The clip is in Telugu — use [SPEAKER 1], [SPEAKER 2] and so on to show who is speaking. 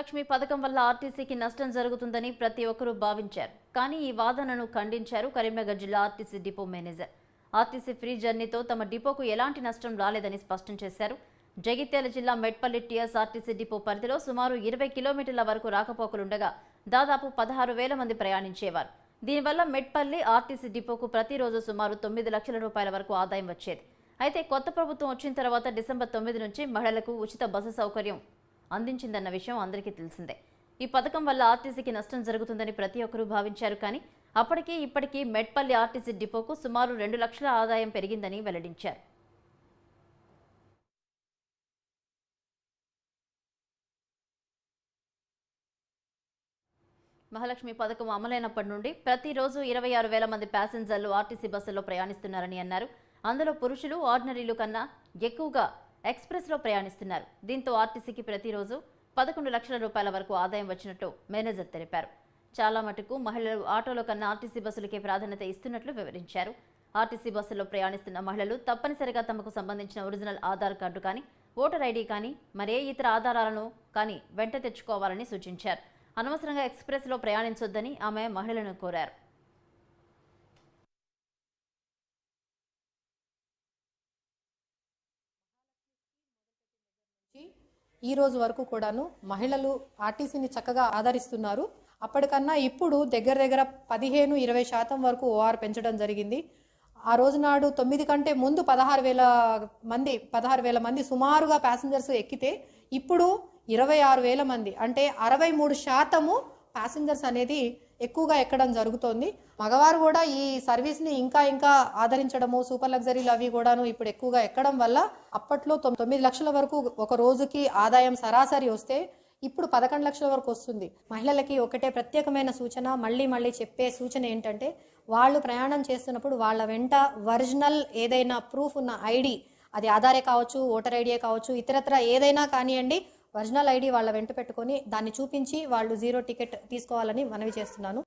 [SPEAKER 1] మహాలక్ష్మి పథకం వల్ల ఆర్టీసీకి నష్టం జరుగుతుందని ప్రతి ఒక్కరూ భావించారు. కానీ ఈ వాదనను ఖండించారు కరీంనగర్ జిల్లా RTC depot manager. RTC free జర్నీతో తమ డిపోకు ఎలాంటి నష్టం రాలేదని స్పష్టం చేశారు. జగిత్యాల జిల్లా మెట్పల్లి టీఎస్ ఆర్టీసీ డిపో పరిధిలో సుమారు ఇరవై కిలోమీటర్ల వరకు రాకపోకలుండగా దాదాపు పదహారు వేల మంది ప్రయాణించేవారు. దీనివల్ల మెట్పల్లి ఆర్టీసీ డిపోకు ప్రతిరోజు సుమారు తొమ్మిది లక్షల రూపాయల వరకు ఆదాయం వచ్చేది. అయితే కొత్త ప్రభుత్వం వచ్చిన తర్వాత డిసెంబర్ తొమ్మిది నుంచి మహిళలకు ఉచిత బస్సు సౌకర్యం అందించిందన్న విషయం అందరికీ తెలిసిందే. ఈ పథకం వల్ల ఆర్టీసీకి నష్టం జరుగుతుందని ప్రతి ఒక్కరూ భావించారు కానీ అప్పటికీ ఇప్పటికీ మెట్పల్లి ఆర్టీసీ డిపోకు సుమారు రెండు లక్షల ఆదాయం పెరిగిందని వెల్లడించారు. మహాలక్ష్మి పథకం అమలైనప్పటి నుండి ప్రతిరోజు ఇరవై ఆరు వేల మంది ప్యాసింజర్లు ఆర్టీసీ బస్సుల్లో ప్రయాణిస్తున్నారని అన్నారు. అందులో పురుషులు ఆర్డినరీలు కన్నా ఎక్కువగా ఎక్స్ప్రెస్లో ప్రయాణిస్తున్నారు. దీంతో ఆర్టీసీకి ప్రతిరోజు పదకొండు లక్షల రూపాయల వరకు ఆదాయం వచ్చినట్టు మేనేజర్ తెలిపారు. చాలా మటుకు మహిళలు ఆటోలో కన్నా ఆర్టీసీ బస్సులకే ప్రాధాన్యత ఇస్తున్నట్లు వివరించారు. ఆర్టీసీ బస్సుల్లో ప్రయాణిస్తున్న మహిళలు తప్పనిసరిగా తమకు సంబంధించిన ఒరిజినల్ ఆధార్ కార్డు కానీ ఓటర్ ఐడి కానీ మరే ఇతర ఆధారాలను కానీ వెంట తెచ్చుకోవాలని సూచించారు. అనవసరంగా ఎక్స్ప్రెస్లో ప్రయాణించొద్దని ఆమె మహిళలను కోరారు.
[SPEAKER 2] ఈ రోజు వరకు కూడాను మహిళలు ఆర్టీసీని చక్కగా ఆదరిస్తున్నారు. అప్పటికన్నా ఇప్పుడు దగ్గర దగ్గర పదిహేను ఇరవై శాతం వరకు ఓఆర్ పెంచడం జరిగింది. ఆ రోజు నాడు తొమ్మిది కంటే ముందు పదహారు వేల మంది పదహారు వేల మంది సుమారుగా ప్యాసింజర్స్ ఎక్కితే ఇప్పుడు ఇరవై ఆరు వేల మంది. అంటే అరవై మూడు శాతము ప్యాసింజర్స్ అనేది ఎక్కువగా ఎక్కడం జరుగుతోంది. మగవారు కూడా ఈ సర్వీస్ని ఇంకా ఇంకా ఆదరించడము సూపర్ లగ్జరీలు అవి కూడాను ఇప్పుడు ఎక్కువగా ఎక్కడం వల్ల అప్పట్లో తొమ్మిది లక్షల వరకు ఒక రోజుకి ఆదాయం సరాసరి వస్తే ఇప్పుడు పదకొండు లక్షల వరకు వస్తుంది. మహిళలకి ఒకటే ప్రత్యేకమైన సూచన మళ్ళీ మళ్ళీ చెప్పే సూచన ఏంటంటే వాళ్ళు ప్రయాణం చేస్తున్నప్పుడు వాళ్ళ వెంట ఒరిజినల్ ఏదైనా ప్రూఫ్ ఉన్న ఐడి అది ఆధారే కావచ్చు ఓటర్ ఐడియే కావచ్చు ఇతరత్ర ఏదైనా కానివ్వండి ఒరిజినల్ ఐడి వాళ్ళ వెంట పెట్టుకొని దాన్ని చూపించి వాళ్ళు జీరో టికెట్ తీసుకోవాలని మనవి చేస్తున్నాను.